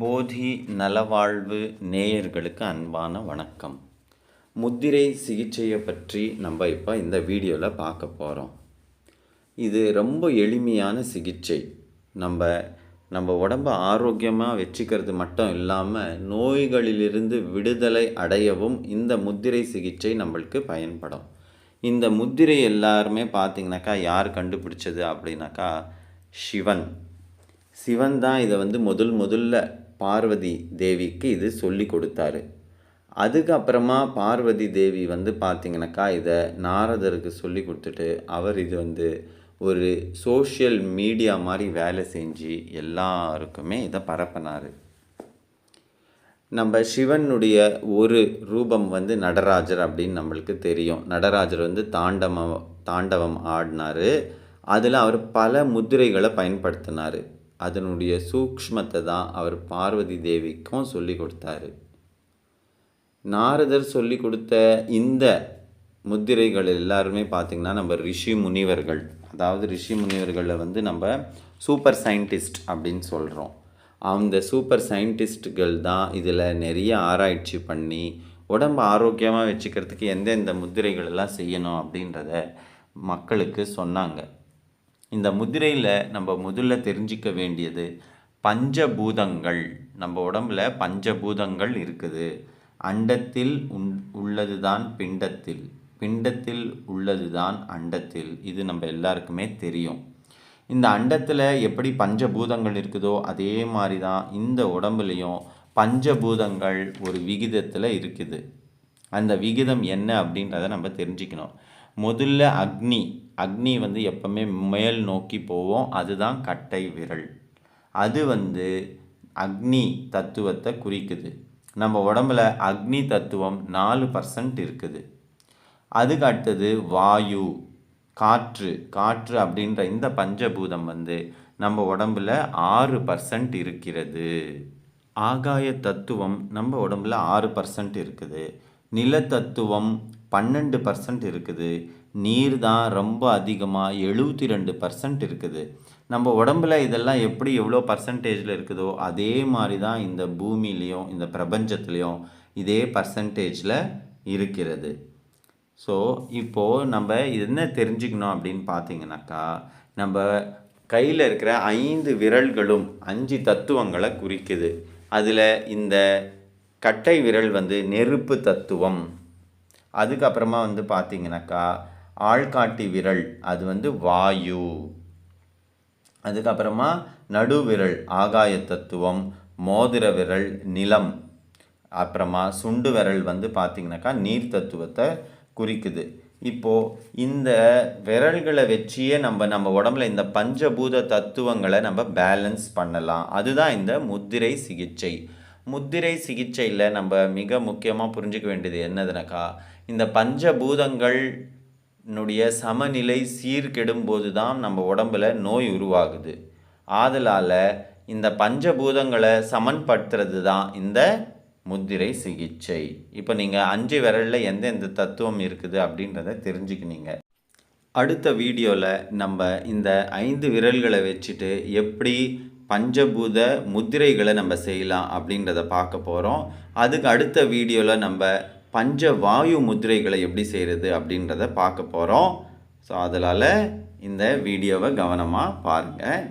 போதி நலவாழ்வு நேயர்களுக்கு அன்பான வணக்கம். முத்திரை சிகிச்சையை பற்றி நம்ம இப்போ இந்த வீடியோவில் பார்க்க போகிறோம் இது ரொம்ப எளிமையான சிகிச்சை. நம்ம நம்ம உடம்ப ஆரோக்கியமாக வச்சுக்கிறது மட்டும் இல்லாமல் நோய்களிலிருந்து விடுதலை அடையவும் இந்த முத்திரை சிகிச்சை நம்மளுக்கு பயன்படும். இந்த முத்திரை எல்லாருமே பார்த்திங்கனாக்கா யார் கண்டுபிடிச்சது அப்படின்னாக்கா சிவன். சிவன் தான் இதை வந்து முதல் முதல்ல பார்வதி தேவிக்கு இது சொல்லி கொடுத்தாரு. அதுக்கப்புறமா பார்வதி தேவி வந்து பார்த்திங்கனாக்கா இதை நாரதருக்கு சொல்லி கொடுத்துட்டு அவர் இது வந்து ஒரு சோஷியல் மீடியா மாதிரி வேலை செஞ்சு எல்லாருக்குமே இதை பரப்பினார். நம்ம சிவனுடைய ஒரு ரூபம் வந்து நடராஜர் அப்படின்னு நம்மளுக்கு தெரியும். நடராஜர் வந்து தாண்டவம் தாண்டவம் ஆடினார். அதில் அவர் பல முதிரைகளை பயன்படுத்தினார். அதனுடைய சூக்ஷ்மத்தை தான் அவர் பார்வதி தேவிக்கும் சொல்லி கொடுத்தாரு. நாரதர் சொல்லி கொடுத்த இந்த முத்திரைகள் எல்லாருமே பார்த்திங்கன்னா நம்ம ரிஷி முனிவர்கள் அதாவது ரிஷி முனிவர்களில் வந்து நம்ம சூப்பர் சயின்டிஸ்ட் அப்படின்னு சொல்கிறோம் அந்த சூப்பர் சயின்டிஸ்ட்டுகள் தான் இதில் நிறைய ஆராய்ச்சி பண்ணி உடம்பு ஆரோக்கியமாக வச்சுக்கிறதுக்கு எந்தெந்த முத்திரைகள் எல்லாம் செய்யணும் அப்படின்றத மக்களுக்கு சொன்னாங்க. இந்த முதிரையில் நம்ம முதல்ல தெரிஞ்சிக்க வேண்டியது பஞ்சபூதங்கள். நம்ம உடம்புல பஞ்சபூதங்கள் இருக்குது. அண்டத்தில் உண் உள்ளது தான் பிண்டத்தில். பிண்டத்தில் உள்ளது தான் அண்டத்தில். இது நம்ம எல்லாருக்குமே தெரியும். இந்த அண்டத்தில் எப்படி பஞ்சபூதங்கள் இருக்குதோ அதே மாதிரி தான் இந்த உடம்புலையும் பஞ்சபூதங்கள் ஒரு விகிதத்தில் இருக்குது. அந்த விகிதம் என்ன அப்படின்றத நம்ம தெரிஞ்சுக்கணும். முதல்ல அக்னி. அக்னி வந்து எப்பவுமே மேல் நோக்கி போவோம். அதுதான் கட்டை விரல். அது வந்து அக்னி தத்துவத்தை குறிக்குது. நம்ம உடம்புல அக்னி தத்துவம் நாலு பர்சன்ட் இருக்குது. அதுக்கு அடுத்தது வாயு காற்று. காற்று அப்படின்ற இந்த பஞ்சபூதம் வந்து நம்ம உடம்புல ஆறு பர்சன்ட் இருக்கிறது. ஆகாய தத்துவம் நம்ம உடம்புல ஆறு பர்சன்ட் இருக்குது. நிலத்தத்துவம் பன்னெண்டு பர்சன்ட் இருக்குது. நீர் தான் ரொம்ப அதிகமாக எழுபத்தி ரெண்டு பர்சன்ட் இருக்குது. நம்ம உடம்புல இதெல்லாம் எப்படி எவ்வளோ பர்சன்டேஜில் இருக்குதோ அதே மாதிரி தான் இந்த பூமியிலையும் இந்த பிரபஞ்சத்துலேயும் இதே பர்சன்டேஜில் இருக்கிறது. ஸோ இப்போது நம்ம என்ன தெரிஞ்சுக்கணும் அப்படின்னு பார்த்தீங்கன்னாக்கா நம்ம கையில் இருக்கிற ஐந்து விரல்களும் அஞ்சு தத்துவங்களை குறிக்குது. அதில் இந்த கட்டை விரல் வந்து நெருப்பு தத்துவம். அதுக்கப்புறமா வந்து பார்த்திங்கனாக்கா ஆள்காட்டி விரல் அது வந்து வாயு. அதுக்கப்புறமா நடுவிரல் ஆகாய தத்துவம் மோதிர விரல் நிலம். அப்புறமா சுண்டு விரல் வந்து பார்த்திங்கனாக்கா நீர் தத்துவத்தை குறிக்குது. இப்போது இந்த விரல்களை வச்சியே நம்ம நம்ம உடம்புல இந்த பஞ்சபூத தத்துவங்களை நம்ம பேலன்ஸ் பண்ணலாம். அதுதான் இந்த முத்திரை சிகிச்சை. முத்திரை சிகிச்சையில் நம்ம மிக முக்கியமாக புரிஞ்சிக்க வேண்டியது என்னதுனாக்கா இந்த பஞ்சபூதங்கள்னுடைய சமநிலை சீர்கெடும் போது தான் நம்ம உடம்பில் நோய் உருவாகுது. ஆதலால் இந்த பஞ்சபூதங்களை சமன்படுத்துறது தான் இந்த முத்திரை சிகிச்சை. இப்போ நீங்கள் அஞ்சு விரலில் எந்தெந்த தத்துவம் இருக்குது அப்படின்றத தெரிஞ்சுக்கினீங்க. அடுத்த வீடியோவில் நம்ம இந்த ஐந்து விரல்களை வச்சுட்டு எப்படி பஞ்சபூத முத்திரைகளை நம்ம செய்யலாம் அப்படின்றத பார்க்க போகிறோம் அதுக்கு அடுத்த வீடியோவில் நம்ம பஞ்ச வாயு முத்திரைகளை எப்படி செய்கிறது அப்படின்றத பார்க்க போகிறோம் ஸோ அதனால் இந்த வீடியோவை கவனமாக பாருங்கள்